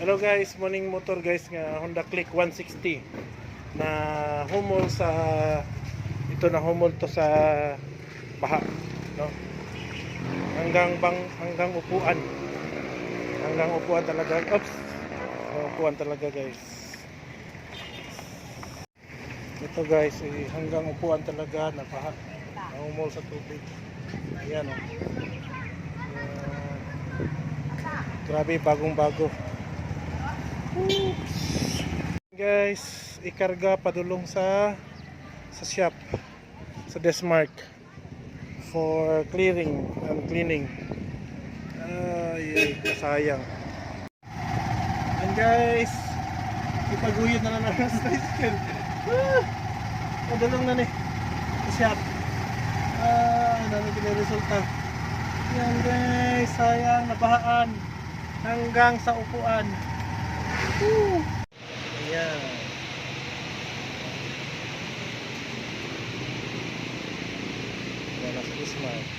Hello guys, morning motor guys nga Honda Click 160 na humol sa ito na humol to sa baha no? Hanggang bang hanggang upuan. Hanggang upuan talaga. Oops! Upuan talaga guys. Ito guys eh, hanggang upuan talaga na baha. Humol sa tubig. Ayan oh. Ayan. grabe bagong bago guys ikarga padulong sa sa shop sa Desmark for clearing and cleaning. Ay ay kasayang and guys ipaguyod na lang namin sa tricycle. Padulong na ni sa shop. Ah dami resulta. Yan guys sayang nabahaan hanggang sa upuan Woo! Ayan. Wala sa Ismail.